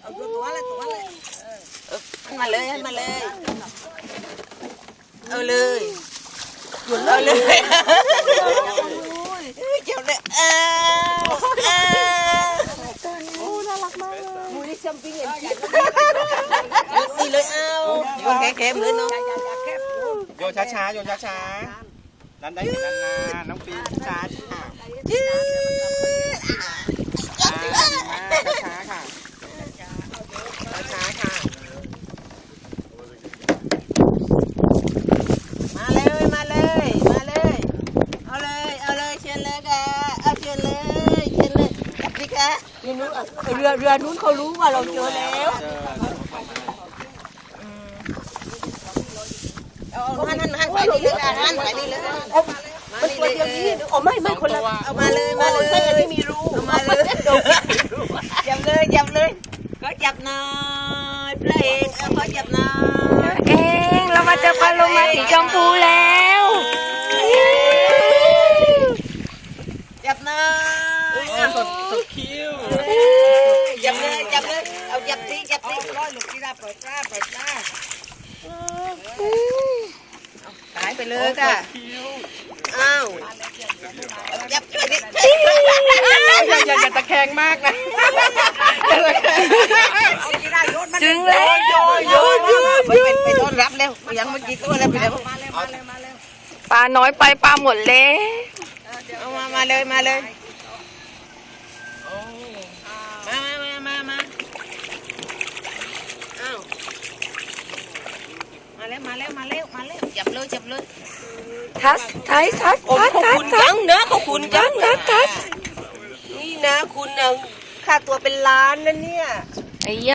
เอาตัวตัวอะไรตัวอะไรมาเลยมาเลย เอาเลยเอาเลยเจ้าเลยเออเออมูนี่ซัมปิ้งเอ็นจีเลยเอาโยนแข็งๆเลยเนาะโยนช้าๆโยนช้าๆนั้นได้เห็นนานๆน้องปีช้าๆค่ะ จื้อ อ่าดีมากช้าๆค่ะช้าๆค่ะ มาเลยมาเลยมาเลยเอาเลยเอาเลยเชิญเลยค่ะเอาเชิญเลยเชิญเลยจับดิ ค่ะเรือเรือนู้นเขารู้ว่าเราเจอแล้วเอาหันหันหันไปนี่เลยค่ะหันไปนี่เลยมามันตัวเลยเดียวนี้อ๋อไม่ไม่คนละเอามาเลยมาเลยใช่ไม่มีรูเอามาเลยจับเลยจับเลยก็จับหน่อยพระเอกเอาขอจับหน่อย เองเรามาเจอปลาโลมาสีชมพูแล้ว จับหน่อยเอา สดสดคิ้วจับเลยจับเลยเอาจับตีจับตีร้อยลูกที่ราเปิดจ้าเปิดจ้าหายไปเลยค่ะอ้าวจับไปดิอย่าอย่าอย่าตะแคงมากนะเอาที่ได้ยศมันจึงแล้วโยนโยนไปไปไปต้อนรับเร็วยังเมื่อกี้ตัวแล้วไปแล้วมาเลยมาเลยมาเลยปลาน้อยไปปลาหมดแล้วเอามามาเลยมาเลยมามามามาอ้าวมา แล้วมาแล้วมาแล้วมาแล้วจับเลยจับเลยทัสทัสทัสโอ้ทัสขอบทัสคุณทัจัสงเนอะขอบคุณจังทัสทัสนี่นะคุณนะค่าตัวเป็นล้านนะเนี่ย ไอ้ยะ